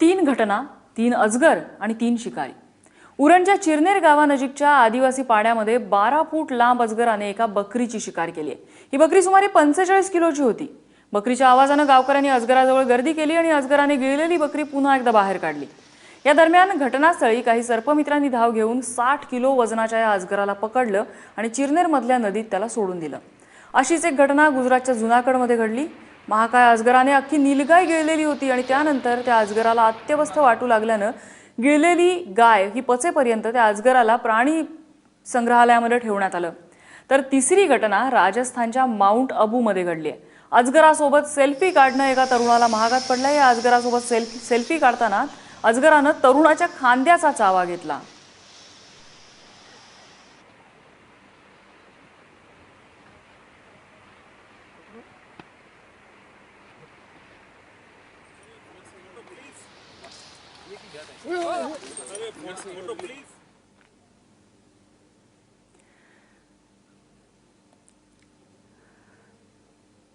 तीन घटना तीन अजगर आणि तीन शिकारी. उरणच्या चिरनेर गावानजीकच्या आदिवासी पाण्यामध्ये बारा फूट लांब अजगराने एका बकरीची शिकार केली आहे. ही बकरी सुमारे पंचेचाळीस किलोची होती. बकरीच्या आवाजानं गावकऱ्यांनी अजगराजवळ गर्दी केली आणि अजगराने गिळलेली बकरी पुन्हा एकदा बाहेर काढली. या दरम्यान घटनास्थळी काही सर्पमित्रांनी धाव घेऊन साठ किलो वजनाच्या या अजगराला पकडलं आणि चिरनेरमधल्या नदीत त्याला सोडून दिलं. अशीच एक घटना गुजरातच्या जुनागडमध्ये घडली. महाकाय अजगराने अख्खी नीलगाय गिळलेली होती आणि त्यानंतर त्या अजगराला अत्यवस्थ वाटू लागल्यानं गिळलेली गाय ही पचेपर्यंत त्या अजगराला प्राणी संग्रहालयामध्ये ठेवण्यात आलं. तर तिसरी घटना राजस्थानच्या माउंट अबूमध्ये घडली आहे. अजगरासोबत सेल्फी काढणं एका तरुणाला महागात पडलं या अजगरासोबत सेल्फी सेल्फी काढताना अजगरानं तरुणाच्या खांद्याचा चावा घेतला.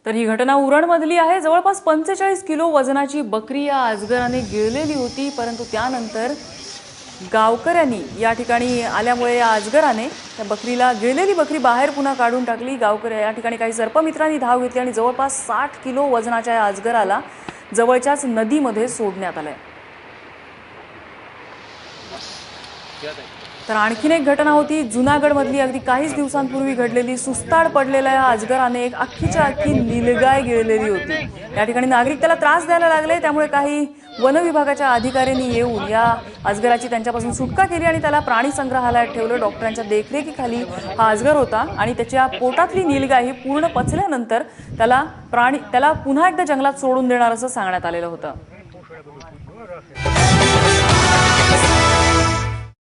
तर ही घटना उरणमधली आहे. जवळपास पंचेचाळीस किलो वजनाची बकरी या अजगराने गिळलेली होती परंतु त्यानंतर गावकऱ्यांनी या ठिकाणी आल्यामुळे या अजगराने त्या बकरीला गिळलेली बकरी बाहेर पुन्हा काढून टाकली. गावकऱ्या या ठिकाणी काही सर्पमित्रांनी धाव घेतली आणि जवळपास साठ किलो वजनाच्या या अजगराला जवळच्याच नदीमध्ये सोडण्यात आलंय. तर आणखीन एक घटना होती जुनागडमधली. अगदी काहीच दिवसांपूर्वी घडलेली सुस्ताड पडलेल्या या अजगराने एक अख्खीच्या अख्खी निलगाय गिळलेली होती. या ठिकाणी नागरिक त्याला त्रास द्यायला लागले त्यामुळे काही वन विभागाच्या अधिकाऱ्यांनी येऊन या अजगराची त्यांच्यापासून सुटका केली आणि त्याला प्राणी संग्रहालयात ठेवलं. डॉक्टरांच्या देखरेखीखाली हा अजगर होता आणि त्याच्या पोटातली निलगाय ही पूर्ण पचल्यानंतर त्याला प्राणी त्याला पुन्हा एकदा जंगलात सोडून देणार असं सांगण्यात आलेलं होतं.